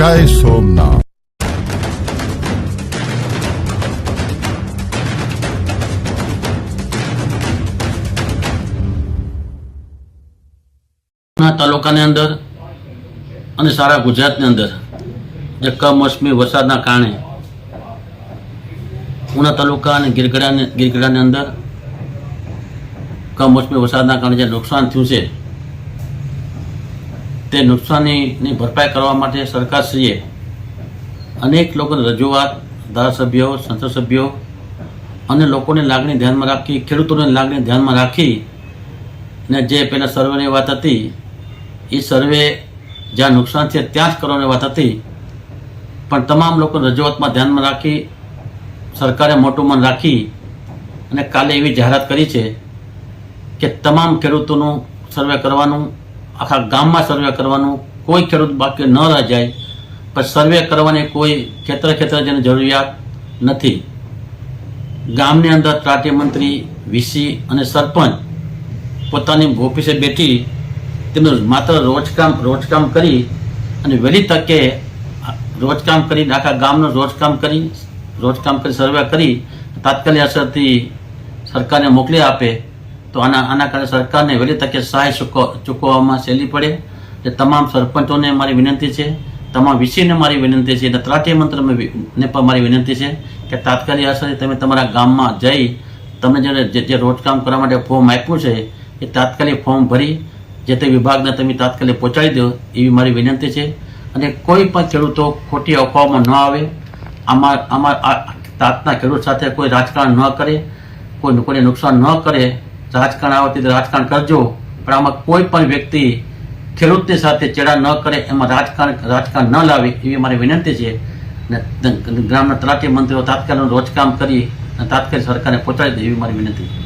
જય સોમનાથ. તાલુકાની અંદર અને સારા ગુજરાતની અંદર જે કમોસમી વરસાદના કારણે ઉના તાલુકા અને ગીરગઢાની ગીરગઢાની અંદર કમોસમી વરસાદના કારણે જે નુકસાન થયું છે તે નુકસાનીની ભરપાઈ કરવા માટે સરકારશ્રીએ અનેક લોકોની રજૂઆત, ધારાસભ્યો સંસદ સભ્યો અને લોકોની લાગણી ધ્યાનમાં રાખી, ખેડૂતોની લાગણી ધ્યાનમાં રાખી ને જે પેલા સર્વેની વાત હતી, એ સર્વે જ્યાં નુકસાન છે ત્યાં જ કરવાની વાત હતી. પણ તમામ લોકો રજૂઆતમાં ધ્યાનમાં રાખી, સરકારે મોટું મન રાખી અને કાલે એવી જાહેરાત કરી છે કે તમામ ખેડૂતોનું સર્વે કરવાનું આખા ગામમાં સર્વે કરવાનું કોઈ ખેડૂત બાકી ન રહી જાય. પણ સર્વે કરવાની કોઈ ખેતર ખેતર જેની જરૂરિયાત નથી. ગામની અંદર ત્રાટી મંત્રી, વીસી અને સરપંચ પોતાની ઓફિસે બેઠી તેમનું માત્ર રોજકામ રોજકામ કરી અને વહેલી તકે રોજકામ કરી આખા ગામનું રોજકામ કરી રોજકામ કરી સર્વે કરી. તાત્કાલિક અસરથી સરકારને મોકલી આપે. તો આના આના કારણે સરકારને વહેલી તકે સહાય ચૂકવ ચૂકવવામાં સહેલી પડે. એટલે તમામ સરપંચોને મારી વિનંતી છે. તમામ વિષયને મારી વિનંતી છે. અને ત્રાટી મંત્રને પણ મારી વિનંતી છે કે તાત્કાલિક અસરે તમે તમારા ગામમાં જઈ તમે જે જે રોજકામ કરવા માટે ફોર્મ આપ્યું છે, એ તાત્કાલિક ફોર્મ ભરી જે તે વિભાગને તમે તાત્કાલિક પહોંચાડી દો એવી મારી વિનંતી છે. અને કોઈ પણ ખેડૂતો ખોટી અફવામાં ન આવે. આમાં આમાં તાતના ખેડૂત સાથે કોઈ રાજકારણ ન કરે, કોઈ કોઈને નુકસાન ન કરે રાજકારણ આવતી રાજકારણ કરજો. પણ આમાં કોઈ પણ વ્યક્તિ ખેડૂતની સાથે ચેડા ન કરે, એમાં રાજકારણ રાજકારણ ન લાવે એવી મારી વિનંતી છે. અને ગ્રામના તલાટી મંત્રીઓ તાત્કાલિક રોજકામ કરી અને તાત્કાલિક સરકારને પહોંચાડી દે એવી મારી વિનંતી છે.